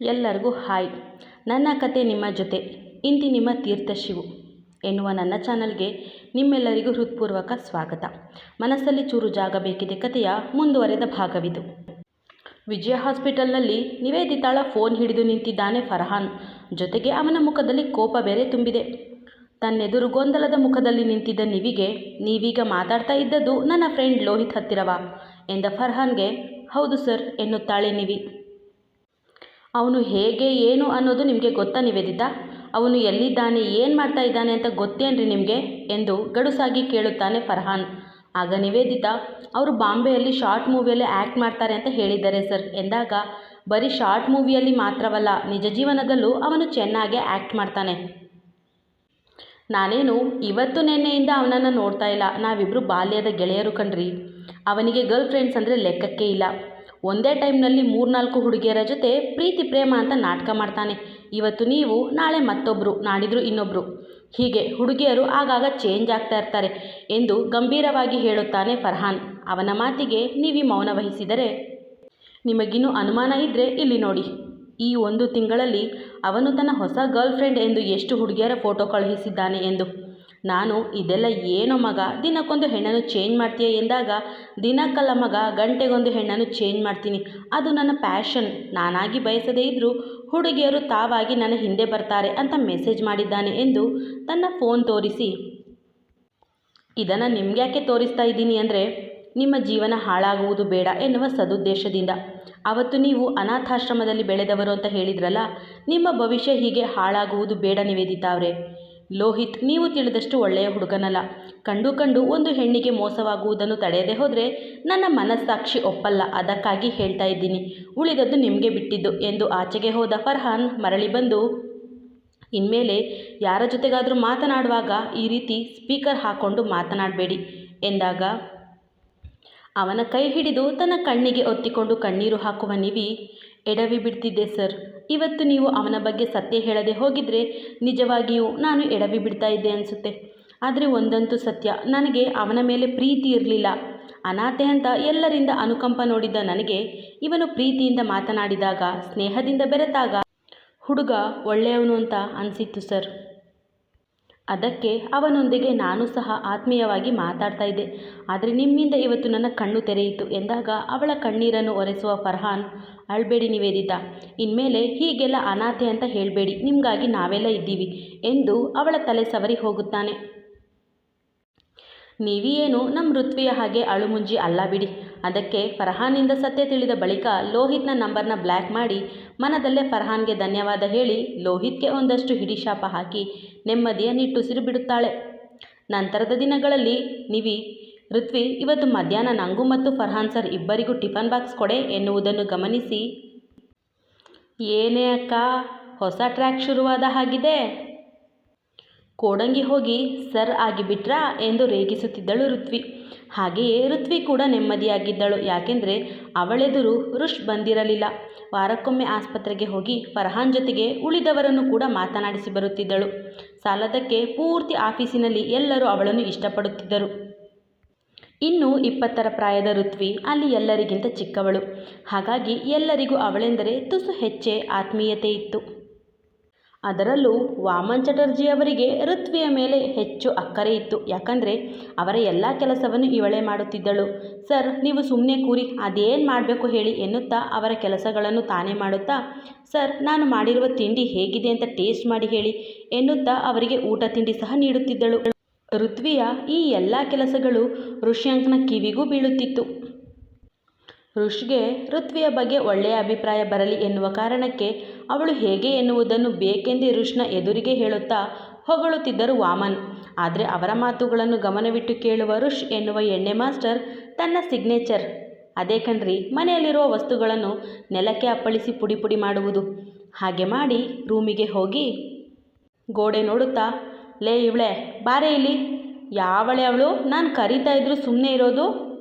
ಎಲ್ಲರಿಗೂ ಹಾಯ್. ನನ್ನ ಕತೆ ನಿಮ್ಮ ಜೊತೆ. ಇಂತಿ ನಿಮ್ಮ ತೀರ್ಥ ಶಿವು. ಎನ್ನುವ ನನ್ನ ಚಾನಲ್ಗೆ ನಿಮ್ಮೆಲ್ಲರಿಗೂ ಹೃತ್ಪೂರ್ವಕ ಸ್ವಾಗತ. ಮನಸ್ಸಲ್ಲಿ ಚೂರು ಜಾಗ ಬೇಕಿದೆ ಕಥೆಯ ಮುಂದುವರೆದ ಭಾಗವಿದು. ವಿಜಯ ಹಾಸ್ಪಿಟಲ್ನಲ್ಲಿ ನಿವೇದಿತಾಳ ಫೋನ್ ಹಿಡಿದು ನಿಂತಿದ್ದಾನೆ ಫರ್ಹಾನ್. ಜೊತೆಗೆ ಅವನ ಮುಖದಲ್ಲಿ ಕೋಪ ಬೇರೆ ತುಂಬಿದೆ. ತನ್ನೆದುರು ಗೊಂದಲದ ಮುಖದಲ್ಲಿ ನಿಂತಿದ್ದ ನಿವಿಗೆ, ನೀವೀಗ ಮಾತಾಡ್ತಾ ಇದ್ದದ್ದು ನನ್ನ ಫ್ರೆಂಡ್ ಲೋಹಿತ್ ಹತ್ತಿರವಾ? ಎಂದ ಫರ್ಹಾನ್ಗೆ, ಹೌದು ಸರ್, ಎನ್ನುತ್ತಾಳೆ ನಿವಿ. ಅವನು ಹೇಗೆ, ಏನು ಅನ್ನೋದು ನಿಮಗೆ ಗೊತ್ತಾ ನಿವೇದಿತ? ಅವನು ಎಲ್ಲಿದ್ದಾನೆ, ಏನು ಮಾಡ್ತಾ ಇದ್ದಾನೆ ಅಂತ ಗೊತ್ತೇನ್ರಿ ನಿಮಗೆ? ಎಂದು ಗಡುಸಾಗಿ ಕೇಳುತ್ತಾನೆ ಫರ್ಹಾನ್. ಆಗ ನಿವೇದಿತಾ, ಅವರು ಬಾಂಬೆಯಲ್ಲಿ ಶಾರ್ಟ್ ಮೂವಿಯಲ್ಲಿ ಆ್ಯಕ್ಟ್ ಮಾಡ್ತಾರೆ ಅಂತ ಹೇಳಿದ್ದಾರೆ ಸರ್. ಎಂದಾಗ, ಬರೀ ಶಾರ್ಟ್ ಮೂವಿಯಲ್ಲಿ ಮಾತ್ರವಲ್ಲ, ನಿಜ ಜೀವನದಲ್ಲೂ ಅವನು ಚೆನ್ನಾಗೆ ಆ್ಯಕ್ಟ್ ಮಾಡ್ತಾನೆ. ನಾನೇನು, ಇವತ್ತು ನಿನ್ನೆಯಿಂದ ಅವನನ್ನು ನೋಡ್ತಾ ಇಲ್ಲ. ನಾವಿಬ್ಬರು ಬಾಲ್ಯದ ಗೆಳೆಯರು ಕಣ್ರಿ. ಅವನಿಗೆ ಗರ್ಲ್ ಫ್ರೆಂಡ್ಸ್ ಅಂದರೆ ಲೆಕ್ಕಕ್ಕೆ ಇಲ್ಲ. ಒಂದೇ ಟೈಮ್ನಲ್ಲಿ ಮೂರ್ನಾಲ್ಕು ಹುಡುಗಿಯರ ಜೊತೆ ಪ್ರೀತಿ, ಪ್ರೇಮ ಅಂತ ನಾಟಕ ಮಾಡ್ತಾನೆ. ಇವತ್ತು ನೀವು, ನಾಳೆ ಮತ್ತೊಬ್ಬರು ನಾಡಿದ್ರು ಇನ್ನೊಬ್ಬರು ಹೀಗೆ ಹುಡುಗಿಯರು ಆಗಾಗ ಚೇಂಜ್ ಆಗ್ತಾ ಇರ್ತಾರೆ ಎಂದು ಗಂಭೀರವಾಗಿ ಹೇಳುತ್ತಾನೆ ಫರ್ಹಾನ್. ಅವನ ಮಾತಿಗೆ ನೀವಿ ಮೌನ ವಹಿಸಿದರೆ ನಿಮಗಿನ್ನೂ ಅನುಮಾನ ಇದ್ದರೆ ಇಲ್ಲಿ ನೋಡಿ. ಈ ಒಂದು ತಿಂಗಳಲ್ಲಿ ಅವನು ತನ್ನ ಹೊಸ ಗರ್ಲ್ ಫ್ರೆಂಡ್ ಎಂದು ಎಷ್ಟು ಹುಡುಗಿಯರ ಫೋಟೋ ಕಳುಹಿಸಿದ್ದಾನೆ ಎಂದು. ನಾನು, ಇದೆಲ್ಲ ಏನೋ ಮಗ? ದಿನಕ್ಕೊಂದು ಹೆಣ್ಣನ್ನು ಚೇಂಜ್ ಮಾಡ್ತೀಯ? ಎಂದಾಗ, ದಿನಕ್ಕಲ್ಲ ಮಗ, ಗಂಟೆಗೊಂದು ಹೆಣ್ಣನ್ನು ಚೇಂಜ್ ಮಾಡ್ತೀನಿ. ಅದು ನನ್ನ ಪ್ಯಾಷನ್ ನಾನಾಗಿ ಬಯಸದೇ ಇದ್ದರೂ ಹುಡುಗಿಯರು ತಾವಾಗಿ ನನ್ನ ಹಿಂದೆ ಬರ್ತಾರೆ ಅಂತ ಮೆಸೇಜ್ ಮಾಡಿದ್ದಾನೆ ಎಂದು ತನ್ನ ಫೋನ್ ತೋರಿಸಿ. ಇದನ್ನು ನಿಮ್ಗ್ಯಾಕೆ ತೋರಿಸ್ತಾ ಇದ್ದೀನಿ ಅಂದರೆ, ನಿಮ್ಮ ಜೀವನ ಹಾಳಾಗುವುದು ಬೇಡ ಎನ್ನುವ ಸದುದ್ದೇಶದಿಂದ. ಅವತ್ತು ನೀವು ಅನಾಥಾಶ್ರಮದಲ್ಲಿ ಬೆಳೆದವರು ಅಂತ ಹೇಳಿದ್ರಲ್ಲ, ನಿಮ್ಮ ಭವಿಷ್ಯ ಹೀಗೆ ಹಾಳಾಗುವುದು ಬೇಡ ನಿವೇದಿತಾ ಲೋಹಿತ್, ನೀವು ತಿಳಿದಷ್ಟು ಒಳ್ಳೆಯ ಹುಡುಗನಲ್ಲ. ಕಂಡು ಕಂಡು ಒಂದು ಹೆಣ್ಣಿಗೆ ಮೋಸವಾಗುವುದನ್ನು ತಡೆಯದೆ ಹೋದರೆ ನನ್ನ ಮನಸ್ಸಾಕ್ಷಿ ಒಪ್ಪಲ್ಲ. ಅದಕ್ಕಾಗಿ ಹೇಳ್ತಾ ಇದ್ದೀನಿ. ಉಳಿದದ್ದು ನಿಮಗೆ ಬಿಟ್ಟಿದ್ದು ಎಂದು ಆಚೆಗೆ ಹೋದ ಫರ್ಹಾನ್ ಮರಳಿ ಬಂದು, ಇನ್ಮೇಲೆ ಯಾರ ಜೊತೆಗಾದರೂ ಮಾತನಾಡುವಾಗ ಈ ರೀತಿ ಸ್ಪೀಕರ್ ಹಾಕ್ಕೊಂಡು ಮಾತನಾಡಬೇಡಿ ಎಂದಾಗ, ಅವನ ಕೈ ಹಿಡಿದು ತನ್ನ ಕಣ್ಣಿಗೆ ಒತ್ತಿಕೊಂಡು ಕಣ್ಣೀರು ಹಾಕುವ ನಿವಿ ಎಡವಿ ಬಿಡ್ತಿದ್ದೆ ಸರ್. ಇವತ್ತು ನೀವು ಅವನ ಬಗ್ಗೆ ಸತ್ಯ ಹೇಳದೆ ಹೋಗಿದ್ರೆ ನಿಜವಾಗಿಯೂ ನಾನು ಎಡವಿ ಬಿಡ್ತಾ ಇದ್ದೆ ಅನಿಸುತ್ತೆ. ಆದರೆ ಒಂದಂತೂ ಸತ್ಯ, ನನಗೆ ಅವನ ಮೇಲೆ ಪ್ರೀತಿ ಇರಲಿಲ್ಲ. ಅನಾಥೆ ಅಂತ ಎಲ್ಲರಿಂದ ಅನುಕಂಪ ನೋಡಿದ್ದ ನನಗೆ, ಇವನು ಪ್ರೀತಿಯಿಂದ ಮಾತನಾಡಿದಾಗ, ಸ್ನೇಹದಿಂದ ಬೆರೆತಾಗ, ಹುಡುಗ ಒಳ್ಳೆಯವನು ಅಂತ ಅನಿಸಿತ್ತು ಸರ್. ಅದಕ್ಕೆ ಅವನೊಂದಿಗೆ ನಾನು ಸಹ ಆತ್ಮೀಯವಾಗಿ ಮಾತಾಡ್ತಾ ಇದ್ದೆ. ಆದರೆ ನಿಮ್ಮಿಂದ ಇವತ್ತು ನನ್ನ ಕಣ್ಣು ತೆರೆಯಿತು. ಎಂದಾಗ ಅವಳ ಕಣ್ಣೀರನ್ನು ಒರೆಸುವ ಫರ್ಹಾನ್ ಅಳ್ಬೇಡಿ ನಿವೇದಿತಾ. ಇನ್ಮೇಲೆ ಹೀಗೆಲ್ಲ ಅನಾಥೆ ಅಂತ ಹೇಳಬೇಡಿ. ನಿಮಗಾಗಿ ನಾವೆಲ್ಲ ಇದ್ದೀವಿ ಎಂದು ಅವಳ ತಲೆ ಸವರಿ ಹೋಗುತ್ತಾನೆ. ನೀವಿಯೇನು? ನಮ್ಮ ಋತ್ವಿಯ ಹಾಗೆ ಅಳುಮುಂಜಿ ಅಲ್ಲ ಬಿಡಿ. ಅದಕ್ಕೆ ಫರ್ಹಾನಿಂದ ಸತ್ಯ ತಿಳಿದ ಬಳಿಕ ಲೋಹಿತ್ನ ನಂಬರ್ನ ಬ್ಲ್ಯಾಕ್ ಮಾಡಿ ಮನದಲ್ಲೇ ಫರ್ಹಾನ್ಗೆ ಧನ್ಯವಾದ ಹೇಳಿ ಲೋಹಿತ್ಗೆ ಒಂದಷ್ಟು ಹಿಡಿಶಾಪ ಹಾಕಿ ನೆಮ್ಮದಿಯ ನಿಟ್ಟುಸಿರು ಬಿಡುತ್ತಾಳೆ ನಂತರದ ದಿನಗಳಲ್ಲಿ ನಿವಿ, ಋತ್ವಿ, ಇವತ್ತು ಮಧ್ಯಾಹ್ನ ನಂಗೂ ಮತ್ತು ಫರ್ಹಾನ್ ಸರ್ ಇಬ್ಬರಿಗೂ ಟಿಫನ್ ಬಾಕ್ಸ್ ಕೊಡೆ ಎನ್ನುವುದನ್ನು ಗಮನಿಸಿ. ಏನೇ ಅಕ್ಕ, ಹೊಸ ಟ್ರ್ಯಾಕ್ ಶುರುವಾದ ಹಾಗಿದೆ. ಕೋಡಂಗಿ ಹೋಗಿ ಸರ್ ಆಗಿಬಿಟ್ರಾ ಎಂದು ರೇಗಿಸುತ್ತಿದ್ದಳು ಋತ್ವಿ. ಹಾಗೆಯೇ ಋತ್ವಿ ಕೂಡ ನೆಮ್ಮದಿಯಾಗಿದ್ದಳು. ಯಾಕೆಂದರೆ ಅವಳೆದುರು ರುಷ್ ಬಂದಿರಲಿಲ್ಲ. ವಾರಕ್ಕೊಮ್ಮೆ ಆಸ್ಪತ್ರೆಗೆ ಹೋಗಿ ಫರ್ಹಾನ್ ಜೊತೆಗೆ ಉಳಿದವರನ್ನು ಕೂಡ ಮಾತನಾಡಿಸಿ ಬರುತ್ತಿದ್ದಳು. ಸಾಲದಕ್ಕೆ ಪೂರ್ತಿ ಆಫೀಸಿನಲ್ಲಿ ಎಲ್ಲರೂ ಅವಳನ್ನು ಇಷ್ಟಪಡುತ್ತಿದ್ದರು. ಇನ್ನು ಇಪ್ಪತ್ತರ ಪ್ರಾಯದ ಋತ್ವಿ ಅಲ್ಲಿ ಎಲ್ಲರಿಗಿಂತ ಚಿಕ್ಕವಳು. ಹಾಗಾಗಿ ಎಲ್ಲರಿಗೂ ಅವಳೆಂದರೆ ತುಸು ಹೆಚ್ಚೇ ಆತ್ಮೀಯತೆ ಇತ್ತು. ಅದರಲ್ಲೂ ವಾಮನ್ ಚಟರ್ಜಿ ಅವರಿಗೆ ಋತ್ವಿಯ ಮೇಲೆ ಹೆಚ್ಚು ಅಕ್ಕರೆ ಇತ್ತು. ಯಾಕಂದರೆ ಅವರ ಎಲ್ಲ ಕೆಲಸವನ್ನು ಇವಳೆ ಮಾಡುತ್ತಿದ್ದಳು. ಸರ್, ನೀವು ಸುಮ್ಮನೆ ಕೂರಿ, ಅದೇನು ಮಾಡಬೇಕು ಹೇಳಿ ಎನ್ನುತ್ತಾ ಅವರ ಕೆಲಸಗಳನ್ನು ತಾನೇ ಮಾಡುತ್ತಾ, ಸರ್, ನಾನು ಮಾಡಿರುವ ತಿಂಡಿ ಹೇಗಿದೆ ಅಂತ ಟೇಸ್ಟ್ ಮಾಡಿ ಹೇಳಿ ಎನ್ನುತ್ತಾ ಅವರಿಗೆ ಊಟ ತಿಂಡಿ ಸಹ ನೀಡುತ್ತಿದ್ದಳು. ಋತ್ವಿಯ ಈ ಎಲ್ಲ ಕೆಲಸಗಳು ಋಷ್ಯಾಂಕನ ಕಿವಿಗೂ ಬೀಳುತ್ತಿತ್ತು. ಋಷ್ಗೆ ಋತ್ವಿಯ ಬಗ್ಗೆ ಒಳ್ಳೆಯ ಅಭಿಪ್ರಾಯ ಬರಲಿ ಎನ್ನುವ ಕಾರಣಕ್ಕೆ ಅವಳು ಹೇಗೆ ಎನ್ನುವುದನ್ನು ಬೇಕೆಂದೇ ಋಷ್ನ ಎದುರಿಗೆ ಹೇಳುತ್ತಾ ಹೊಗಳುತ್ತಿದ್ದರು ವಾಮನ್. ಆದರೆ ಅವರ ಮಾತುಗಳನ್ನು ಗಮನವಿಟ್ಟು ಕೇಳುವ ಋಷ್ ಎನ್ನುವ ಎಣ್ಣೆ ಮಾಸ್ಟರ್ ತನ್ನ ಸಿಗ್ನೇಚರ್. ಅದೇ ಕಣ್ರಿ, ಮನೆಯಲ್ಲಿರುವ ವಸ್ತುಗಳನ್ನು ನೆಲಕ್ಕೆ ಅಪ್ಪಳಿಸಿ ಪುಡಿ ಪುಡಿ ಮಾಡುವುದು. ಹಾಗೆ ಮಾಡಿ ರೂಮಿಗೆ ಹೋಗಿ ಗೋಡೆ ನೋಡುತ್ತಾ, ಲೇ ಇವಳೆ, ಬಾರೆ ಇಲ್ಲಿ. ಯಾವಳೆ ಅವಳು? ನಾನು ಕರೀತಾ ಇದ್ರು ಸುಮ್ಮನೆ ಇರೋದು?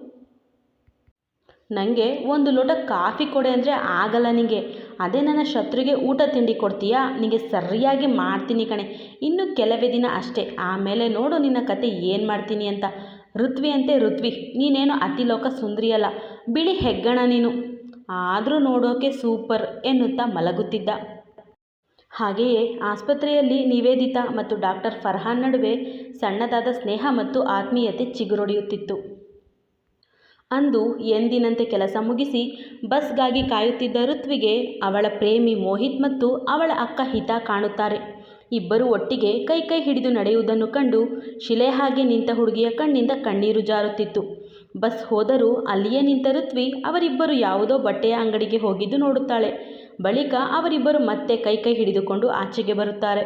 ನನಗೆ ಒಂದು ಲೋಟ ಕಾಫಿ ಕೊಡೆ ಅಂದರೆ ಆಗಲ್ಲ ನಿನಗೆ ಅದೇ ನನ್ನ ಶತ್ರುಗೆ ಊಟ ತಿಂಡಿ ಕೊಡ್ತೀಯಾ? ನಿನಗೆ ಸರಿಯಾಗಿ ಮಾಡ್ತೀನಿ ಕಣೆ. ಇನ್ನು ಕೆಲವೇ ದಿನ ಅಷ್ಟೇ. ಆಮೇಲೆ ನೋಡು ನಿನ್ನ ಕತೆ ಏನು ಮಾಡ್ತೀನಿ ಅಂತ. ಋತ್ವಿ ಅಂತೆ ಋತ್ವಿ, ನೀನೇನು ಅತಿಲೋಕ ಸುಂದರಿಯಲ್ಲ ಬಿಳಿ ಹೆಗ್ಗಣ ನೀನು. ಆದರೂ ನೋಡೋಕೆ ಸೂಪರ್ ಎನ್ನುತ್ತಾ ಮಲಗುತ್ತಿದ್ದ. ಹಾಗೆಯೇ ಆಸ್ಪತ್ರೆಯಲ್ಲಿ ನಿವೇದಿತಾ ಮತ್ತು ಡಾಕ್ಟರ್ ಫರ್ಹಾನ್ ನಡುವೆ ಸಣ್ಣದಾದ ಸ್ನೇಹ ಮತ್ತು ಆತ್ಮೀಯತೆ ಚಿಗುರೊಡೆಯುತ್ತಿತ್ತು. ಅಂದು ಎಂದಿನಂತೆ ಕೆಲಸ ಮುಗಿಸಿ ಬಸ್ಗಾಗಿ ಕಾಯುತ್ತಿದ್ದ ಋತ್ವಿಗೆ ಅವಳ ಪ್ರೇಮಿ ಮೋಹಿತ್ ಮತ್ತು ಅವಳ ಅಕ್ಕ ಹಿತ ಕಾಣುತ್ತಾರೆ. ಇಬ್ಬರು ಒಟ್ಟಿಗೆ ಕೈ ಕೈ ಹಿಡಿದು ನಡೆಯುವುದನ್ನು ಕಂಡು ಶಿಲೆ ಹಾಗೆ ನಿಂತ ಹುಡುಗಿಯ ಕಣ್ಣಿಂದ ಕಣ್ಣೀರು ಜಾರುತ್ತಿತ್ತು. ಬಸ್ ಹೋದರೂ ಅಲ್ಲಿಯೇ ನಿಂತ ಋತ್ವಿ ಅವರಿಬ್ಬರು ಯಾವುದೋ ಬಟ್ಟೆಯ ಅಂಗಡಿಗೆ ಹೋಗಿದ್ದು ನೋಡುತ್ತಾಳೆ. ಬಳಿಕ ಅವರಿಬ್ಬರು ಮತ್ತೆ ಕೈ ಕೈ ಹಿಡಿದುಕೊಂಡು ಆಚೆಗೆ ಬರುತ್ತಾರೆ.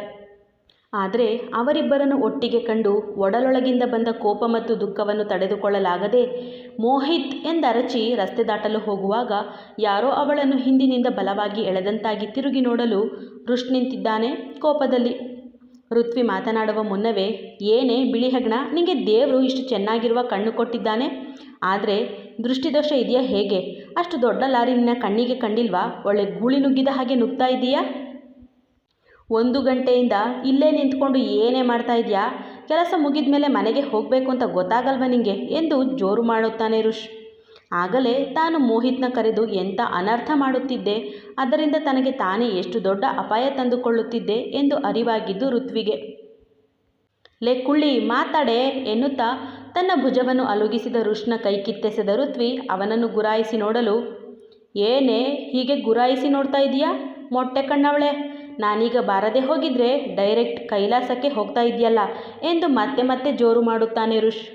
ಆದರೆ ಅವರಿಬ್ಬರನ್ನು ಒಟ್ಟಿಗೆ ಕಂಡು ಒಡಲೊಳಗಿಂದ ಬಂದ ಕೋಪ ಮತ್ತು ದುಃಖವನ್ನು ತಡೆದುಕೊಳ್ಳಲಾಗದೆ ಮೋಹಿತ್ ಎಂದರಚಿ ರಸ್ತೆ ದಾಟಲು ಹೋಗುವಾಗ ಯಾರೋ ಅವಳನ್ನು ಹಿಂದಿನಿಂದ ಬಲವಾಗಿ ಎಳೆದಂತಾಗಿ ತಿರುಗಿ ನೋಡಲು ರುಷ್ ನಿಂತಿದ್ದಾನೆ ಕೋಪದಲ್ಲಿ. ಋತ್ವಿ ಮಾತನಾಡುವ ಮುನ್ನವೇ, ಏನೇ ಬಿಳಿ ಹೆಗ್ಣ ನಿಮಗೆ ದೇವರು ಇಷ್ಟು ಚೆನ್ನಾಗಿರುವ ಕಣ್ಣು ಕೊಟ್ಟಿದ್ದಾನೆ? ಆದರೆ ದೃಷ್ಟಿದೋಷ ಇದೆಯಾ ಹೇಗೆ? ಅಷ್ಟು ದೊಡ್ಡ ಲಾರಿ ನಿನ್ನ ಕಣ್ಣಿಗೆ ಕಂಡಿಲ್ವಾ? ಒಳ್ಳೆ ಗೂಳಿ ನುಗ್ಗಿದ ಹಾಗೆ ನುಗ್ತಾ ಇದೆಯಾ ಒಂದು ಗಂಟೆಯಿಂದ ಇಲ್ಲೇ ನಿಂತ್ಕೊಂಡು ಏನೇ ಮಾಡ್ತಾ ಇದೆಯಾ? ಕೆಲಸ ಮುಗಿದ ಮೇಲೆ ಮನೆಗೆ ಹೋಗಬೇಕು ಅಂತ ಗೊತ್ತಾಗಲ್ವ ನಿಂಗೆ ಎಂದು ಜೋರು ಮಾಡುತ್ತಾನೆ ರುಷ್ ಆಗಲೇ ತಾನು ಮೋಹಿತ್ನ ಕರೆದು ಎಂಥ ಅನರ್ಥ ಮಾಡುತ್ತಿದ್ದೆ, ಅದರಿಂದ ತನಗೆ ತಾನೇ ಎಷ್ಟು ದೊಡ್ಡ ಅಪಾಯ ತಂದುಕೊಳ್ಳುತ್ತಿದ್ದೆ ಎಂದು ಅರಿವಾಗಿದ್ದು ಋತ್ವಿಗೆ. ಲೇ ಕುಳ್ಳಿ, ಮಾತಾಡೆ ಎನ್ನುತ್ತಾ ತನ್ನ ಭುಜವನ್ನು ಅಲುಗಿಸಿದ ಋಷ್ನ ಕೈ ಕಿತ್ತೆಸೆದ ಋತ್ವಿ ಅವನನ್ನು ಗುರಾಯಿಸಿ ನೋಡಲು, ಏನೇ ಹೀಗೆ ಗುರಾಯಿಸಿ ನೋಡ್ತಾ ಇದೀಯಾ, ಮೊಟ್ಟೆ ಕಣ್ಣವಳೆ ನಾನೀಗ ಬಾರದೆ ಹೋಗಿದ್ರೆ ಡೈರೆಕ್ಟ್ ಕೈಲಾಸಕ್ಕೆ ಹೋಗ್ತಾ ಇದೆಯಲ್ಲ ಎಂದು ಮತ್ತೆ ಮತ್ತೆ ಜೋರು ಮಾಡುತ್ತಾನೆ ರುಷ್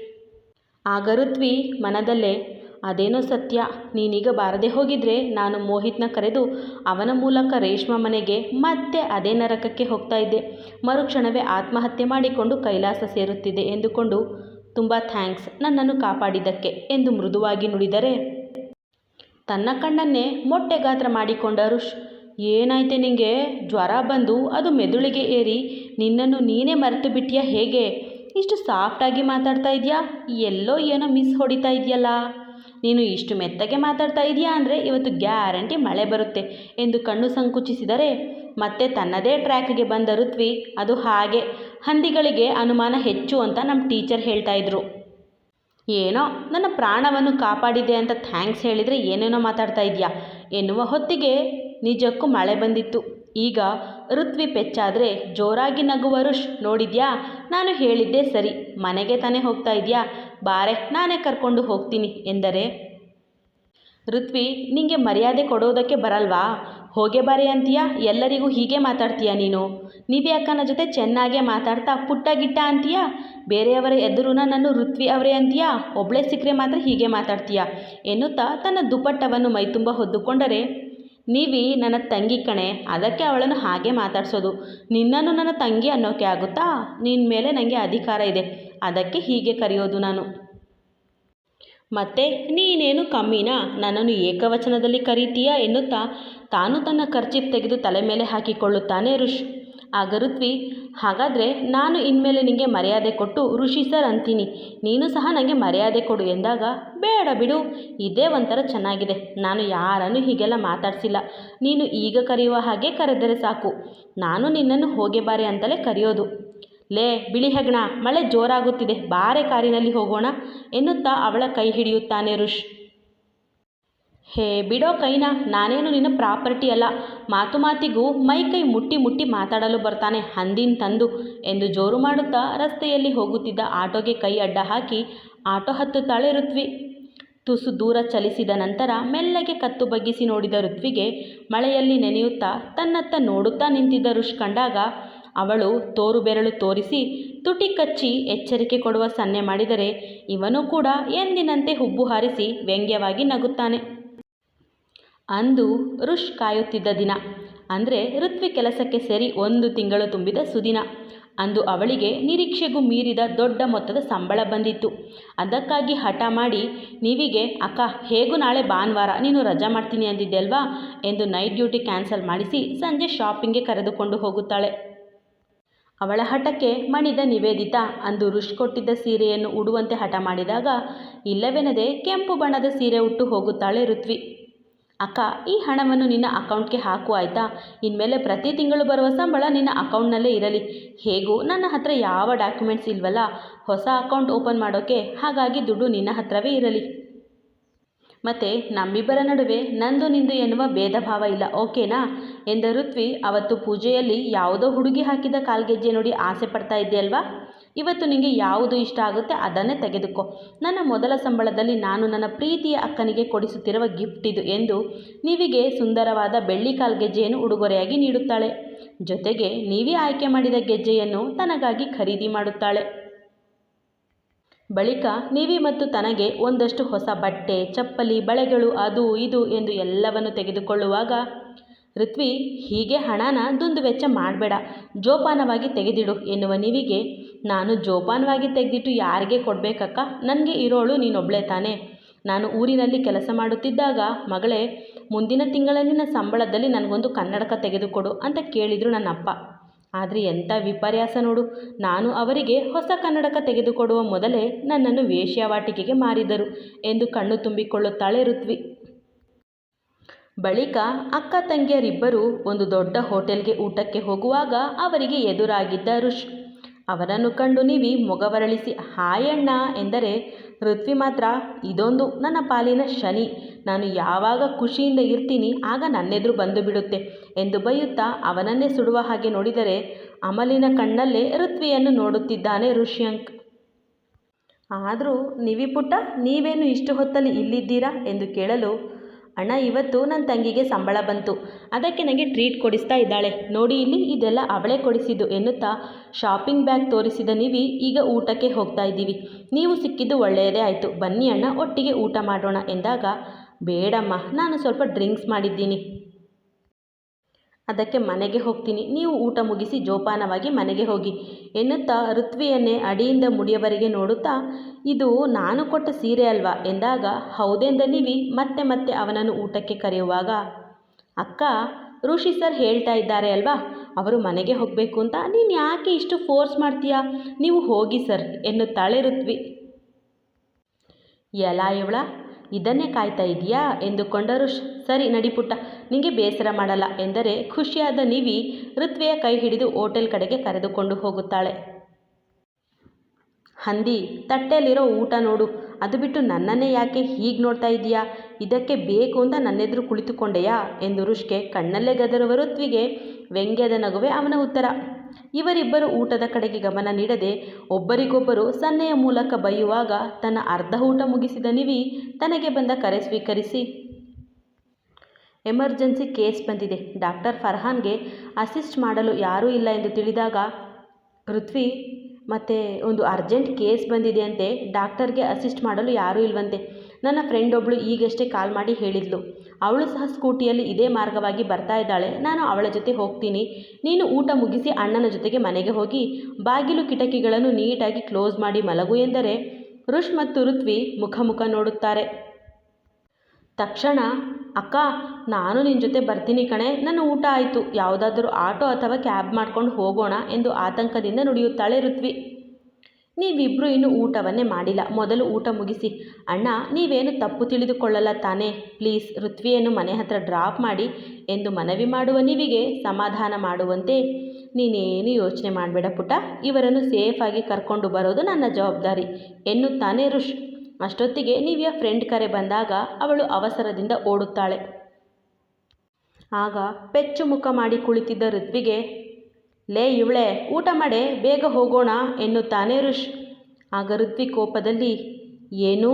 ಆಗ ಋತ್ವಿ ಮನದಲ್ಲೇ, ಅದೇನೋ ಸತ್ಯ, ನೀನೀಗ ಬಾರದೆ ಹೋಗಿದ್ರೆ ನಾನು ಮೋಹಿತ್ನ ಕರೆದು ಅವನ ಮೂಲಕ ರೇಷ್ಮಾ ಮನೆಗೆ ಮತ್ತೆ ಅದೇ ನರಕಕ್ಕೆ ಹೋಗ್ತಾ ಇದ್ದೆ. ಮರುಕ್ಷಣವೇ ಆತ್ಮಹತ್ಯೆ ಮಾಡಿಕೊಂಡು ಕೈಲಾಸ ಸೇರುತ್ತಿದೆ ಎಂದುಕೊಂಡು, ತುಂಬ ಥ್ಯಾಂಕ್ಸ್ ನನ್ನನ್ನು ಕಾಪಾಡಿದ್ದಕ್ಕೆ ಎಂದು ಮೃದುವಾಗಿ ನುಡಿದರೆ. ತನ್ನ ಕಣ್ಣನ್ನೇ ಮೊಟ್ಟೆ ಗಾತ್ರ ಮಾಡಿಕೊಂಡ ಋಷ್ ಏನಾಯ್ತೆ ನಿನಗೆ ಜ್ವರ ಬಂದು ಅದು ಮೆದುಳಿಗೆ ಏರಿ ನಿನ್ನನ್ನು ನೀನೇ ಮರೆತು ಬಿಟ್ಟಿಯಾ ಹೇಗೆ? ಇಷ್ಟು ಸಾಫ್ಟಾಗಿ ಮಾತಾಡ್ತಾ ಇದೆಯಾ? ಎಲ್ಲೋ ಏನೋ ಮಿಸ್ ಹೊಡಿತಾ ಇದೆಯಲ್ಲ? ನೀನು ಇಷ್ಟು ಮೆತ್ತಗೆ ಮಾತಾಡ್ತಾ ಇದೆಯಾ ಅಂದರೆ ಇವತ್ತು ಗ್ಯಾರಂಟಿ ಮಳೆ ಬರುತ್ತೆ ಎಂದು ಕಣ್ಣು ಸಂಕುಚಿಸಿದರೆ. ಮತ್ತೆ ತನ್ನದೇ ಟ್ರ್ಯಾಕ್ಗೆ ಬಂದ ಋತ್ವಿ, ಅದು ಹಾಗೆ. ಹಂದಿಗಳಿಗೆ ಅನುಮಾನ ಹೆಚ್ಚು ಅಂತ ನಮ್ಮ ಟೀಚರ್ ಹೇಳ್ತಾ ಇದ್ರು. ಏನೋ, ನನ್ನ ಪ್ರಾಣವನ್ನು ಕಾಪಾಡಿದೆ ಅಂತ ಥ್ಯಾಂಕ್ಸ್ ಹೇಳಿದರೆ ಏನೇನೋ ಮಾತಾಡ್ತಾ ಇದೆಯಾ ಎನ್ನುವ ಹೊತ್ತಿಗೆ ನಿಜಕ್ಕೂ ಮಳೆ ಬಂದಿತ್ತು. ಈಗ ಋತ್ವಿ ಪೆಚ್ಚಾದರೆ ಜೋರಾಗಿ ನಗುವ ಋಷ್ ನೋಡಿದ್ಯಾ? ನಾನು ಹೇಳಿದ್ದೆ ಸರಿ. ಮನೆಗೆ ತಾನೇ ಹೋಗ್ತಾ ಇದೆಯಾ? ಬಾರೆ, ನಾನೇ ಕರ್ಕೊಂಡು ಹೋಗ್ತೀನಿ ಎಂದರೆ? ಋತ್ವಿ, ನಿಂಗೆ ಮರ್ಯಾದೆ ಕೊಡೋದಕ್ಕೆ ಬರಲ್ವಾ? ಹೋಗೆ ಬಾರೆ ಅಂತೀಯಾ? ಎಲ್ಲರಿಗೂ ಹೀಗೆ ಮಾತಾಡ್ತೀಯ ನೀನು? ನಿವ್ಯಾಕನ ಜೊತೆ ಚೆನ್ನಾಗೇ ಮಾತಾಡ್ತಾ ಪುಟ್ಟ ಗಿಟ್ಟ ಅಂತೀಯಾ? ಬೇರೆಯವರ ಎದುರುನ ನಾನು ಋತ್ವಿ ಅವರೇ ಅಂತೀಯಾ? ಒಬ್ಳೆ ಸಿಕ್ಕರೆ ಮಾತ್ರ ಹೀಗೆ ಮಾತಾಡ್ತೀಯಾ? ಎನ್ನುತ್ತಾ ತನ್ನ ದುಪ್ಪಟ್ಟವನ್ನು ಮೈತುಂಬ ಹೊದ್ದುಕೊಂಡರೆ ನೀವಿ ನನ್ನ ತಂಗಿ ಕಣೆ, ಅದಕ್ಕೆ ಅವಳನ್ನು ಹಾಗೆ ಮಾತಾಡ್ಸೋದು. ನಿನ್ನನ್ನು ನನ್ನ ತಂಗಿ ಅನ್ನೋಕೆ ಆಗುತ್ತಾ? ನಿನ್ನ ಮೇಲೆ ನನಗೆ ಅಧಿಕಾರ ಇದೆ. ಅದಕ್ಕೆ ಹೀಗೆ ಕರೆಯೋದು ನಾನು. ಮತ್ತೆ, ನೀನೇನು ಕಮ್ಮಿನಾ? ನನ್ನನ್ನು ಏಕವಚನದಲ್ಲಿ ಕರೀತೀಯಾ ಎನ್ನುತ್ತಾ ತಾನು ತನ್ನ ಖರ್ಚಿಪ್ ತೆಗೆದು ತಲೆ ಮೇಲೆ ಹಾಕಿಕೊಳ್ಳುತ್ತಾನೆ ಋಷ್. ಆಗ ಋತ್ವಿ ಹಾಗಾದರೆ ನಾನು ಇನ್ಮೇಲೆ ನಿನಗೆ ಮರ್ಯಾದೆ ಕೊಟ್ಟು ಋಷಿ ಸರ್ ಅಂತೀನಿ. ನೀನು ಸಹ ನನಗೆ ಮರ್ಯಾದೆ ಕೊಡು ಎಂದಾಗ, ಬೇಡ ಬಿಡು, ಇದೇ ಒಂಥರ ಚೆನ್ನಾಗಿದೆ. ನಾನು ಯಾರನ್ನು ಹೀಗೆಲ್ಲ ಮಾತಾಡಿಸಿಲ್ಲ. ನೀನು ಈಗ ಕರೆಯುವ ಹಾಗೆ ಕರೆದರೆ ಸಾಕು. ನಾನು ನಿನ್ನನ್ನು ಹೋಗೆ ಬಾರೆ ಅಂತಲೇ ಕರೆಯೋದು. ಲೇ, ಬಿಳಿ ಹೆಗ್ಣ, ಮಳೆ ಜೋರಾಗುತ್ತಿದೆ. ಬಾರೆ ಕಾರಿನಲ್ಲಿ ಹೋಗೋಣ, ಎನ್ನುತ್ತಾ ಅವಳ ಕೈ ಹಿಡಿಯುತ್ತಾನೆ ಋಷ್. ಹೇ, ಬಿಡೋ ಕೈನ, ನಾನೇನು ನಿನ್ನ ಪ್ರಾಪರ್ಟಿ ಅಲ್ಲ. ಮಾತು ಮಾತಿಗೂ ಮೈ ಕೈ ಮುಟ್ಟಿ ಮುಟ್ಟಿ ಮಾತಾಡಲು ಬರ್ತಾನೆ ಹಂದಿನ ತಂದು ಎಂದು ಜೋರು ಮಾಡುತ್ತಾ ರಸ್ತೆಯಲ್ಲಿ ಹೋಗುತ್ತಿದ್ದ ಆಟೋಗೆ ಕೈ ಅಡ್ಡ ಹಾಕಿ, ಆಟೋ ಹತ್ತುತ್ತಾಳೆ ಋತ್ವಿ. ತುಸು ದೂರ ಚಲಿಸಿದ ನಂತರ ಮೆಲ್ಲಗೆ ಕತ್ತು ಬಗ್ಗಿಸಿ ನೋಡಿದ ಋತ್ವಿಗೆ ಮಳೆಯಲ್ಲಿ ನೆನೆಯುತ್ತಾ ತನ್ನತ್ತ ನೋಡುತ್ತಾ ನಿಂತಿದ್ದ ಋಷ್ ಕಂಡಾಗ, ಅವಳು ತೋರು ಬೆರಳು ತೋರಿಸಿ ತುಟಿ ಕಚ್ಚಿ ಎಚ್ಚರಿಕೆ ಕೊಡುವ ಸನ್ನೆ ಮಾಡಿದರೆ ಇವನು ಕೂಡ ಎಂದಿನಂತೆ ಹುಬ್ಬು ಹಾರಿಸಿ ವ್ಯಂಗ್ಯವಾಗಿ ನಗುತ್ತಾನೆ. ಅಂದು ರುಷ್ ಕಾಯುತ್ತಿದ್ದ ದಿನ. ಅಂದರೆ ಋತ್ವಿ ಕೆಲಸಕ್ಕೆ ಸೇರಿ ಒಂದು ತಿಂಗಳು ತುಂಬಿದ ಸುದಿನ. ಅಂದು ಅವಳಿಗೆ ನಿರೀಕ್ಷೆಗೂ ಮೀರಿದ ದೊಡ್ಡ ಮೊತ್ತದ ಸಂಬಳ ಬಂದಿತ್ತು. ಅದಕ್ಕಾಗಿ ಹಠ ಮಾಡಿ, ನೀವಿಗೆ, ಅಕ್ಕ, ಹೇಗೂ ನಾಳೆ ಭಾನುವಾರ, ನೀನು ರಜಾ ಮಾಡ್ತೀನಿ ಅಂದಿದ್ದೆ ಅಲ್ವಾ ಎಂದು ನೈಟ್ ಡ್ಯೂಟಿ ಕ್ಯಾನ್ಸಲ್ ಮಾಡಿಸಿ ಸಂಜೆ ಶಾಪಿಂಗ್ಗೆ ಕರೆದುಕೊಂಡು ಹೋಗುತ್ತಾಳೆ. ಅವಳ ಹಠಕ್ಕೆ ಮಣಿದ ನಿವೇದಿತಾ ಅಂದು ರುಷ್ ಕೊಟ್ಟಿದ್ದ ಸೀರೆಯನ್ನು ಉಡುವಂತೆ ಹಠ ಮಾಡಿದಾಗ, ಇಲ್ಲವೆನದೆ, ಕೆಂಪು ಬಣ್ಣದ ಸೀರೆ ಉಟ್ಟು ಹೋಗುತ್ತಾಳೆ ಋತ್ವಿ. ಅಕ್ಕ, ಈ ಹಣವನ್ನು ನಿನ್ನ ಅಕೌಂಟ್ಗೆ ಹಾಕು, ಆಯಿತಾ? ಇನ್ಮೇಲೆ ಪ್ರತಿ ತಿಂಗಳು ಬರುವ ಸಂಬಳ ನಿನ್ನ ಅಕೌಂಟ್ನಲ್ಲೇ ಇರಲಿ. ಹೇಗೂ? ನನ್ನ ಹತ್ರ ಯಾವ ಡಾಕ್ಯುಮೆಂಟ್ಸ್ ಇಲ್ವಲ್ಲ? ಹೊಸ ಅಕೌಂಟ್ ಓಪನ್ ಮಾಡೋಕ್ಕೆ ಹಾಗಾಗಿ ದುಡ್ಡು ನಿನ್ನ ಹತ್ರವೇ ಇರಲಿ. ಮತ್ತು ನಮ್ಮಿಬ್ಬರ ನಡುವೆ ನಂದು ನಿಂದು ಎನ್ನುವ ಭೇದ ಭಾವ ಇಲ್ಲ, ಓಕೆನಾ? ಎಂದ ಋತ್ವಿ ಅವತ್ತು ಪೂಜೆಯಲ್ಲಿ ಯಾವುದೋ ಹುಡುಗಿ ಹಾಕಿದ ಕಾಲ್ಗೆಜ್ಜೆ ನೋಡಿ ಆಸೆ ಪಡ್ತಾ ಇದ್ದೆ ಇವತ್ತು ನಿನಗೆ ಯಾವುದು ಇಷ್ಟ ಆಗುತ್ತೆ ಅದನ್ನೇ ತೆಗೆದುಕೋ. ನನ್ನ ಮೊದಲ ಸಂಬಳದಲ್ಲಿ ನಾನು ನನ್ನ ಪ್ರೀತಿಯ ಅಕ್ಕನಿಗೆ ಕೊಡಿಸುತ್ತಿರುವ ಗಿಫ್ಟ್ ಇದು ಎಂದು ನೀವಿಗೆ ಸುಂದರವಾದ ಬೆಳ್ಳಿ ಕಾಲ್ಗೆಜ್ಜೆಯನ್ನು ಉಡುಗೊರೆಯಾಗಿ ನೀಡುತ್ತಾಳೆ. ಜೊತೆಗೆ ನೀವೇ ಆಯ್ಕೆ ಮಾಡಿದ ಗೆಜ್ಜೆಯನ್ನು ತನಗಾಗಿ ಖರೀದಿ ಮಾಡುತ್ತಾಳೆ. ಬಳಿಕ ನೀವಿ ಮತ್ತು ತನಗೆ ಒಂದಷ್ಟು ಹೊಸ ಬಟ್ಟೆ, ಚಪ್ಪಲಿ, ಬಳೆಗಳು, ಅದು ಇದು ಎಂದು ಎಲ್ಲವನ್ನು ತೆಗೆದುಕೊಳ್ಳುವಾಗ ಋತ್ವಿ, ಹೀಗೆ ಹಣನ ದುಂದು ವೆಚ್ಚ ಮಾಡಬೇಡ, ಜೋಪಾನವಾಗಿ ತೆಗೆದಿಡು ಎನ್ನುವ ನೀವಿಗೆ ನಾನು ಜೋಪಾನವಾಗಿ ತೆಗೆದಿಟ್ಟು ಯಾರಿಗೆ ಕೊಡಬೇಕಕ್ಕ? ನನಗೆ ಇರೋಳು ನೀನೊಬ್ಬಳೇ ತಾನೇ. ನಾನು ಊರಿನಲ್ಲಿ ಕೆಲಸ ಮಾಡುತ್ತಿದ್ದಾಗ, ಮಗಳೇ, ಮುಂದಿನ ತಿಂಗಳಲ್ಲಿನ ಸಂಬಳದಲ್ಲಿ ನನಗೊಂದು ಕನ್ನಡಕ ತೆಗೆದುಕೊಡು ಅಂತ ಕೇಳಿದರು ನನ್ನ ಅಪ್ಪ ಆದರೆ ಎಂಥ ವಿಪರ್ಯಾಸ ನೋಡು, ನಾನು ಅವರಿಗೆ ಹೊಸ ಕನ್ನಡಕ ತೆಗೆದುಕೊಡುವ ಮೊದಲೇ ನನ್ನನ್ನು ವೇಶ್ಯಾವಾಟಿಕೆಗೆ ಮಾರಿದರು ಎಂದು ಕಣ್ಣು ತುಂಬಿಕೊಳ್ಳುತ್ತಾಳೆ ಋತ್ವಿ. ಬಳಿಕ ಅಕ್ಕ ತಂಗಿಯರಿಬ್ಬರು ಒಂದು ದೊಡ್ಡ ಹೋಟೆಲ್ಗೆ ಊಟಕ್ಕೆ ಹೋಗುವಾಗ ಅವರಿಗೆ ಎದುರಾಗಿದ್ದ ಋಷ್. ಅವರನ್ನು ಕಂಡು ನೀವಿ ಮೊಗವರಳಿಸಿ, ಹಾಯಣ್ಣ ಎಂದರೆ, ಋತ್ವಿ ಮಾತ್ರ, ಇದೊಂದು ನನ್ನ ಪಾಲಿನ ಶನಿ. ನಾನು ಯಾವಾಗ ಖುಷಿಯಿಂದ ಇರ್ತೀನಿ, ಆಗ ನನ್ನೆದುರು ಬಂದು ಬಿಡುತ್ತೆ ಎಂದು ಬೈಯುತ್ತಾ ಅವನನ್ನೇ ಸುಡುವ ಹಾಗೆ ನೋಡಿದರೆ, ಅಮಲಿನ ಕಣ್ಣಲ್ಲೇ ಋತ್ವಿಯನ್ನು ನೋಡುತ್ತಿದ್ದಾನೆ ಋಷ್ಯಂಕ್. ಆದರೂ, ನಿವಿ ಪುಟ್ಟ, ನೀವೇನು ಇಷ್ಟು ಹೊತ್ತಲ್ಲಿ ಇಲ್ಲಿದ್ದೀರಾ? ಎಂದು ಕೇಳಲು ಅಣ್ಣ, ಇವತ್ತು ನನ್ನ ತಂಗಿಗೆ ಸಂಬಳ ಬಂತು. ಅದಕ್ಕೆ ನನಗೆ ಟ್ರೀಟ್ ಕೊಡಿಸ್ತಾ ಇದ್ದಾಳೆ. ನೋಡಿ ಇಲ್ಲಿ ಇದೆಲ್ಲ ಅವಳೇ ಕೊಡಿಸಿದ್ದು ಎನ್ನುತ್ತಾ ಶಾಪಿಂಗ್ ಬ್ಯಾಗ್ ತೋರಿಸಿದ ನೀವಿ ಈಗ ಊಟಕ್ಕೆ ಹೋಗ್ತಾ ಇದ್ದೀವಿ. ನೀವು ಸಿಕ್ಕಿದ್ದು ಒಳ್ಳೆಯದೇ ಆಯಿತು. ಬನ್ನಿ ಅಣ್ಣ, ಒಟ್ಟಿಗೆ ಊಟ ಮಾಡೋಣ ಎಂದಾಗ, ಬೇಡಮ್ಮ, ನಾನು ಸ್ವಲ್ಪ ಡ್ರಿಂಕ್ಸ್ ಮಾಡಿದ್ದೀನಿ. ಅದಕ್ಕೆ ಮನೆಗೆ ಹೋಗ್ತೀನಿ. ನೀವು ಊಟ ಮುಗಿಸಿ ಜೋಪಾನವಾಗಿ ಮನೆಗೆ ಹೋಗಿ. ಎನ್ನುತ್ತಾ ಋತ್ವಿಯನ್ನೇ ಅಡಿಯಿಂದ ಮುಡಿಯವರೆಗೆ ನೋಡುತ್ತಾ, ಇದು ನಾನು ಕೊಟ್ಟ ಸೀರೆ ಅಲ್ವಾ? ಎಂದಾಗ ಹೌದೆಂದ ನೀವಿ ಮತ್ತೆ ಮತ್ತೆ ಅವನನ್ನು ಊಟಕ್ಕೆ ಕರೆಯುವಾಗ, ಅಕ್ಕ, ಋಷಿ ಸರ್ ಹೇಳ್ತಾ ಇದ್ದಾರೆ ಅಲ್ವಾ? ಅವರು ಮನೆಗೆ ಹೋಗಬೇಕು ಅಂತ. ನೀನು ಯಾಕೆ ಇಷ್ಟು ಫೋರ್ಸ್ ಮಾಡ್ತೀಯಾ? ನೀವು ಹೋಗಿ ಸರ್, ಎನ್ನುತ್ತಾಳೆ ಋತ್ವಿ. ಎಲ ಇವಳ ಇದನ್ನೇ ಕಾಯ್ತಾ ಇದೆಯಾ? ಎಂದುಕೊಂಡರು ಸರಿ ನಡಿಪುಟ್ಟ ನಿಂಗೆ ಬೇಸರ ಮಾಡಲ್ಲ ಎಂದರೆ ಖುಷಿಯಾದ ನಿವಿ ಋತ್ವೆಯ ಕೈ ಹಿಡಿದು ಹೋಟೆಲ್ ಕಡೆಗೆ ಕರೆದುಕೊಂಡು ಹೋಗುತ್ತಾಳೆ. ಹಂದಿ, ತಟ್ಟೆಯಲ್ಲಿರೋ ಊಟ ನೋಡು, ಅದು ಬಿಟ್ಟು ನನ್ನನ್ನೇ ಯಾಕೆ ಹೀಗೆ ನೋಡ್ತಾ ಇದೀಯಾ? ಇದಕ್ಕೆ ಬೇಕು ಅಂತ ನನ್ನೆದುರು ಕುಳಿತುಕೊಂಡೆಯಾ? ಎಂದು ರುಷ್ಕೆ ಕಣ್ಣಲ್ಲೇ ಗದರುವ ಋತ್ವಿಗೆ ವ್ಯಂಗ್ಯದ ನಗುವೆ ಅವನ ಉತ್ತರ. ಇವರಿಬ್ಬರು ಊಟದ ಕಡೆಗೆ ಗಮನ ನೀಡದೆ ಒಬ್ಬರಿಗೊಬ್ಬರು ಸನ್ನೆಯ ಮೂಲಕ ಬೈಯುವಾಗ ತನ್ನ ಅರ್ಧ ಊಟ ಮುಗಿಸಿದ ನಿವಿ ತನಗೆ ಬಂದ ಕರೆ ಸ್ವೀಕರಿಸಿ, ಎಮರ್ಜೆನ್ಸಿ ಕೇಸ್ ಬಂದಿದೆ. ಡಾಕ್ಟರ್ ಫರ್ಹಾನ್ಗೆ ಅಸಿಸ್ಟ್ ಮಾಡಲು ಯಾರೂ ಇಲ್ಲ ಎಂದು ತಿಳಿದಾಗ ಪೃಥ್ವಿ ಮತ್ತು ಒಂದು ಅರ್ಜೆಂಟ್ ಕೇಸ್ ಬಂದಿದೆ ಅಂತೆ, ಡಾಕ್ಟರ್ಗೆ ಅಸಿಸ್ಟ್ ಮಾಡಲು ಯಾರೂ ಇಲ್ವಂತೆ. ನನ್ನ ಫ್ರೆಂಡ್ ಒಬ್ಬಳು ಈಗಷ್ಟೇ ಕಾಲ್ ಮಾಡಿ ಹೇಳಿದ್ಲು. ಅವಳು ಸಹ ಸ್ಕೂಟಿಯಲ್ಲಿ ಇದೇ ಮಾರ್ಗವಾಗಿ ಬರ್ತಾ ಇದ್ದಾಳೆ. ನಾನು ಅವಳ ಜೊತೆ ಹೋಗ್ತೀನಿ. ನೀನು ಊಟ ಮುಗಿಸಿ ಅಣ್ಣನ ಜೊತೆಗೆ ಮನೆಗೆ ಹೋಗಿ, ಬಾಗಿಲು ಕಿಟಕಿಗಳನ್ನು ನೀಟಾಗಿ ಕ್ಲೋಸ್ ಮಾಡಿ ಮಲಗು ಎಂದರೆ ಋಷ್ ಮತ್ತು ಋತ್ವಿ ಮುಖ ಮುಖ ನೋಡುತ್ತಾರೆ. ತಕ್ಷಣ ಅಕ್ಕ, ನಾನು ನಿನ್ನ ಜೊತೆ ಬರ್ತೀನಿ ಕಣೆ. ನನ್ನ ಊಟ ಆಯಿತು. ಯಾವುದಾದ್ರೂ ಆಟೋ ಅಥವಾ ಕ್ಯಾಬ್ ಮಾಡ್ಕೊಂಡು ಹೋಗೋಣ ಎಂದು ಆತಂಕದಿಂದ ನುಡಿಯುತ್ತಾಳೆ ಋತ್ವಿ ನೀವಿಬ್ಬರು ಇನ್ನೂ ಊಟವನ್ನೇ ಮಾಡಿಲ್ಲ. ಮೊದಲು ಊಟ ಮುಗಿಸಿ. ಅಣ್ಣ, ನೀವೇನು ತಪ್ಪು ತಿಳಿದುಕೊಳ್ಳಲ್ಲ ತಾನೇ? ಪ್ಲೀಸ್ ಋತ್ವಿಯನ್ನು ಮನೆ ಹತ್ರ ಡ್ರಾಪ್ ಮಾಡಿ ಎಂದು ಮನವಿ ಮಾಡುವ ನೀವಿಗೆ ಸಮಾಧಾನ ಮಾಡುವಂತೆ ನೀನೇನು ಯೋಚನೆ ಮಾಡಬೇಡ ಪುಟ ಇವರನ್ನು ಸೇಫಾಗಿ ಕರ್ಕೊಂಡು ಬರೋದು ನನ್ನ ಜವಾಬ್ದಾರಿ. ಎನ್ನುತ್ತಾನೆ ಋಷ್ ಅಷ್ಟೊತ್ತಿಗೆ ನೀವಿಯ ಫ್ರೆಂಡ್ ಕರೆ ಬಂದಾಗ ಅವಳು ಅವಸರದಿಂದ ಓಡುತ್ತಾಳೆ. ಆಗ ಪೆಚ್ಚು ಮುಖ ಮಾಡಿ ಕುಳಿತಿದ್ದ ಋತ್ವಿಗೆ, ಲೇ ಇವಳೆ, ಊಟ ಮಾಡೆ, ಬೇಗ ಹೋಗೋಣ, ಎನ್ನುತ್ತಾನೆ ಋಷ್. ಆಗ ಋತ್ವಿ ಕೋಪದಲ್ಲಿ, ಏನು,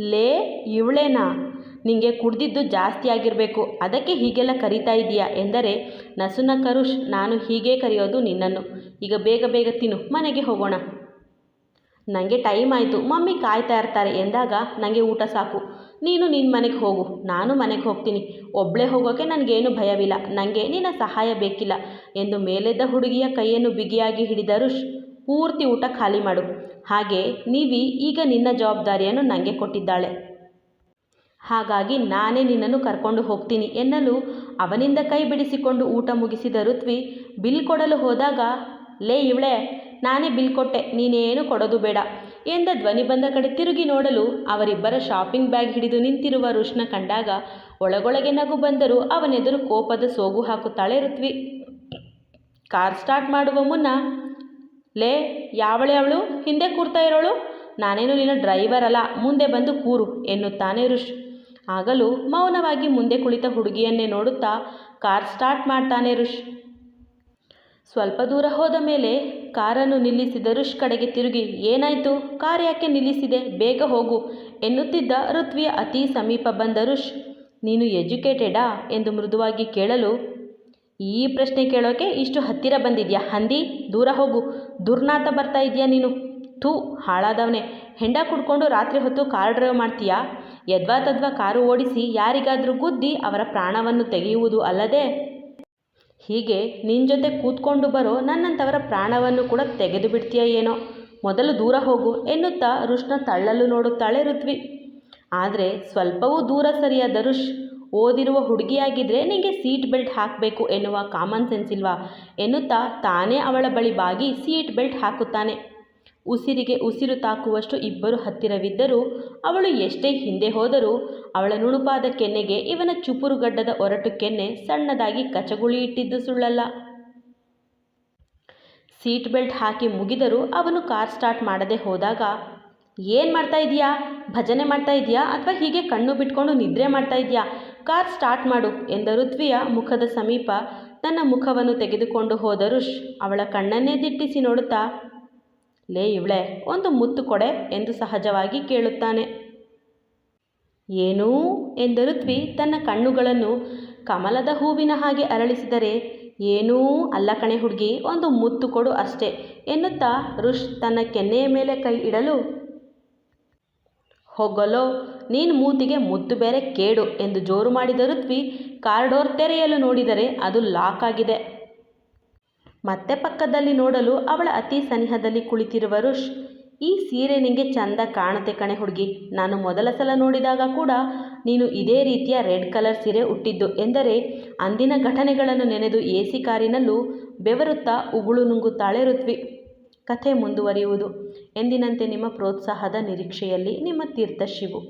ಲೇ ಇವಳೇನಾ? ನಿಂಗೆ ಕುಡ್ದಿದ್ದು ಜಾಸ್ತಿ ಆಗಿರಬೇಕು, ಅದಕ್ಕೆ ಹೀಗೆಲ್ಲ ಕರಿತಾ ಇದೀಯಾ ಎಂದರೆ ನಸುನ ಕರುಷ್ ನಾನು ಹೀಗೆ ಕರೆಯೋದು ನಿನ್ನನ್ನು. ಈಗ ಬೇಗ ಬೇಗ ತಿನ್ನು, ಮನೆಗೆ ಹೋಗೋಣ. ನನಗೆ ಟೈಮ್ ಆಯಿತು. ಮಮ್ಮಿ ಕಾಯ್ತಾ ಇರ್ತಾರೆ. ಎಂದಾಗ ನನಗೆ ಊಟ ಸಾಕು. ನೀನು ನಿನ್ನ ಮನೆಗೆ ಹೋಗು. ನಾನು ಮನೆಗೆ ಹೋಗ್ತೀನಿ. ಒಬ್ಬಳೇ ಹೋಗೋಕ್ಕೆ ನನಗೇನು ಭಯವಿಲ್ಲ. ನನಗೆ ನಿನ್ನ ಸಹಾಯ ಬೇಕಿಲ್ಲ ಎಂದು ಮೇಲೆದ್ದ ಹುಡುಗಿಯ ಕೈಯನ್ನು ಬಿಗಿಯಾಗಿ ಹಿಡಿದ ಋಷ್ ಪೂರ್ತಿ ಊಟ ಖಾಲಿ ಮಾಡು. ಹಾಗೆ ನೀವಿ ಈಗ ನಿನ್ನ ಜವಾಬ್ದಾರಿಯನ್ನು ನನಗೆ ಕೊಟ್ಟಿದ್ದಾಳೆ. ಹಾಗಾಗಿ ನಾನೇ ನಿನ್ನನ್ನು ಕರ್ಕೊಂಡು ಹೋಗ್ತೀನಿ ಎನ್ನಲು ಅವನಿಂದ ಕೈ ಬಿಡಿಸಿಕೊಂಡು ಊಟ ಮುಗಿಸಿದ ಋತ್ವಿ ಬಿಲ್ ಕೊಡಲು ಹೋದಾಗ ಲೇ ಇವಳೆ, ನಾನೇ ಬಿಲ್ ಕೊಟ್ಟೆ, ನೀನೇನು ಕೊಡೋದು ಬೇಡ ಎಂದ ಧ್ವನಿ ಬಂದ ಕಡೆ ತಿರುಗಿ ನೋಡಲು ಅವರಿಬ್ಬರ ಶಾಪಿಂಗ್ ಬ್ಯಾಗ್ ಹಿಡಿದು ನಿಂತಿರುವ ರುಷ್ನ ಕಂಡಾಗ ಒಳಗೊಳಗೆ ನಗು ಬಂದರೂ ಅವನೆದುರು ಕೋಪದ ಸೋಗು ಹಾಕುತ್ತಾಳೆ ಋತ್ವಿ. ಕಾರ್ ಸ್ಟಾರ್ಟ್ ಮಾಡುವ ಮುನ್ನ, ಲೇ, ಯಾವಳೆ ಅವಳು? ಹಿಂದೆ ಕೂರ್ತಾ ಇರೋಳು? ನಾನೇನು ನಿನ್ನ ಡ್ರೈವರ್ ಅಲ್ಲ, ಮುಂದೆ ಬಂದು ಕೂರು ಎನ್ನುತ್ತಾನೆ ರುಷ್. ಆಗಲೂ ಮೌನವಾಗಿ ಮುಂದೆ ಕುಳಿತ ಹುಡುಗಿಯನ್ನೇ ನೋಡುತ್ತಾ ಕಾರ್ ಸ್ಟಾರ್ಟ್ ಮಾಡ್ತಾನೆ ಋಷ್ ಸ್ವಲ್ಪ ದೂರ ಹೋದ ಮೇಲೆ ಕಾರನ್ನು ನಿಲ್ಲಿಸಿದ ಋಷ್ ಕಡೆಗೆ ತಿರುಗಿ, ಏನಾಯಿತು? ಕಾರ್ ಯಾಕೆ ನಿಲ್ಲಿಸಿದೆ? ಬೇಗ ಹೋಗು, ಎನ್ನುತ್ತಿದ್ದ ಋತ್ವಿಯ ಅತಿ ಸಮೀಪ ಬಂದ ಋಷ್, ನೀನು ಎಜುಕೇಟೆಡಾ? ಎಂದು ಮೃದುವಾಗಿ ಕೇಳಲು, ಈ ಪ್ರಶ್ನೆ ಕೇಳೋಕೆ ಇಷ್ಟು ಹತ್ತಿರ ಬಂದಿದ್ಯಾ? ಹಂದಿ, ದೂರ ಹೋಗು. ದುರ್ನಾತ ಬರ್ತಾ ಇದೆಯಾ ನೀನು? ಥೂ, ಹಾಳಾದವನೇ. ಹೆಂಡ ಕುಡ್ಕೊಂಡು ರಾತ್ರಿ ಹೊತ್ತು ಕಾರ್ ಡ್ರೈವ್ ಮಾಡ್ತೀಯಾ? ಯದ್ವಾ ತದ್ವಾ ಕಾರು ಓಡಿಸಿ ಯಾರಿಗಾದರೂ ಗುದ್ದಿ ಅವರ ಪ್ರಾಣವನ್ನು ತೆಗೆಯುವುದು ಅಲ್ಲದೆ ಹೀಗೆ ನಿನ್ನ ಜೊತೆ ಕೂತ್ಕೊಂಡು ಬರೋ ನನ್ನಂಥವರ ಪ್ರಾಣವನ್ನು ಕೂಡ ತೆಗೆದು ಬಿಡ್ತೀಯ ಏನೋ? ಮೊದಲು ದೂರ ಹೋಗು ಎನ್ನುತ್ತಾ ಋಷ್ನ ತಳ್ಳಲು ನೋಡುತ್ತಾಳೆ ಋತ್ವಿ. ಆದರೆ ಸ್ವಲ್ಪವೂ ದೂರ ಸರಿಯಾದ ರುಷ್, ಓದಿರುವ ಹುಡುಗಿಯಾಗಿದ್ದರೆ ನಿನಗೆ ಸೀಟ್ ಬೆಲ್ಟ್ ಹಾಕಬೇಕು ಎನ್ನುವ ಕಾಮನ್ ಸೆನ್ಸ್ ಇಲ್ವಾ? ಎನ್ನುತ್ತಾ ತಾನೇ ಅವಳ ಬಳಿ ಬಾಗಿ ಸೀಟ್ ಬೆಲ್ಟ್ ಹಾಕುತ್ತಾನೆ. ಉಸಿರಿಗೆ ಉಸಿರು ತಾಕುವಷ್ಟು ಇಬ್ಬರು ಹತ್ತಿರವಿದ್ದರೂ ಅವಳು ಎಷ್ಟೇ ಹಿಂದೆ ಹೋದರೂ ಅವಳ ನುಣುಪಾದ ಕೆನ್ನೆಗೆ ಇವನ ಚುಪುರುಗಡ್ಡದ ಒರಟು ಕೆನ್ನೆ ಸಣ್ಣದಾಗಿ ಕಚಗುಳಿ ಇಟ್ಟಿದ್ದು ಸುಳ್ಳಲ್ಲ. ಸೀಟ್ ಬೆಲ್ಟ್ ಹಾಕಿ ಮುಗಿದರೂ ಅವನು ಕಾರ್ ಸ್ಟಾರ್ಟ್ ಮಾಡದೆ ಹೋದಾಗ, ಏನು ಮಾಡ್ತಾ ಇದೆಯಾ ಭಜನೆ ಮಾಡ್ತಾ ಇದೆಯಾ ಅಥವಾ ಹೀಗೆ ಕಣ್ಣು ಬಿಟ್ಕೊಂಡು ನಿದ್ರೆ ಮಾಡ್ತಾ ಇದೆಯಾ ಕಾರ್ ಸ್ಟಾರ್ಟ್ ಮಾಡು ಎಂದ ಋತ್ವಿಯ ಮುಖದ ಸಮೀಪ ತನ್ನ ಮುಖವನ್ನು ತೆಗೆದುಕೊಂಡು ಹೋದ ಋಷ್ ಅವಳ ಕಣ್ಣನ್ನೇ ದಿಟ್ಟಿಸಿ ನೋಡುತ್ತಾ ಲೇ ಇವಳೆ, ಒಂದು ಮುತ್ತು ಕೊಡೆ ಎಂದು ಸಹಜವಾಗಿ ಕೇಳುತ್ತಾನೆ. ಏನೂ ಎಂದ ಋತ್ವಿ ತನ್ನ ಕಣ್ಣುಗಳನ್ನು ಕಮಲದ ಹೂವಿನ ಹಾಗೆ ಅರಳಿಸಿದರೆ, ಏನೂ ಅಲ್ಲ ಕಣೆ ಹುಡುಗಿ, ಒಂದು ಮುತ್ತು ಕೊಡು ಅಷ್ಟೇ ಎನ್ನುತ್ತಾ ಋಷ್ ತನ್ನ ಕೆನ್ನೆಯ ಮೇಲೆ ಕೈ ಇಡಲು, ಹೋಗಲೋ, ನೀನು ಮೂತಿಗೆ ಮುತ್ತು ಬೇರೆ ಕೇಡು ಎಂದು ಜೋರು ಮಾಡಿದ ಋತ್ವಿ ಕಾರ್ಡೋರ್ ತೆರೆಯಲು ನೋಡಿದರೆ ಅದು ಲಾಕ್ ಆಗಿದೆ. ಮತ್ತೆ ಪಕ್ಕದಲ್ಲಿ ನೋಡಲು ಅವಳ ಅತಿ ಸನಿಹದಲ್ಲಿ ಕುಳಿತಿರುವ ರುಷ್, ಈ ಸೀರೆ ನಿಂಗೆ ಚಂದ ಕಾಣುತ್ತೆ ಕಣೆ ಹುಡುಗಿ. ನಾನು ಮೊದಲ ಸಲ ನೋಡಿದಾಗ ಕೂಡ ನೀನು ಇದೇ ರೀತಿಯ ರೆಡ್ ಕಲರ್ ಸೀರೆ ಉಟ್ಟಿದ್ದು ಎಂದರೆ ಅಂದಿನ ಘಟನೆಗಳನ್ನು ನೆನೆದು ಎ ಸಿ ಕಾರಿನಲ್ಲೂ ಬೆವರುತ್ತಾ ಉಗುಳು ನುಂಗುತ್ತಾಳೆ ಋತ್ವಿ. ಕಥೆ ಮುಂದುವರಿಯುವುದು. ಎಂದಿನಂತೆ ನಿಮ್ಮ ಪ್ರೋತ್ಸಾಹದ ನಿರೀಕ್ಷೆಯಲ್ಲಿ ನಿಮ್ಮ ತೀರ್ಥ ಶಿವು.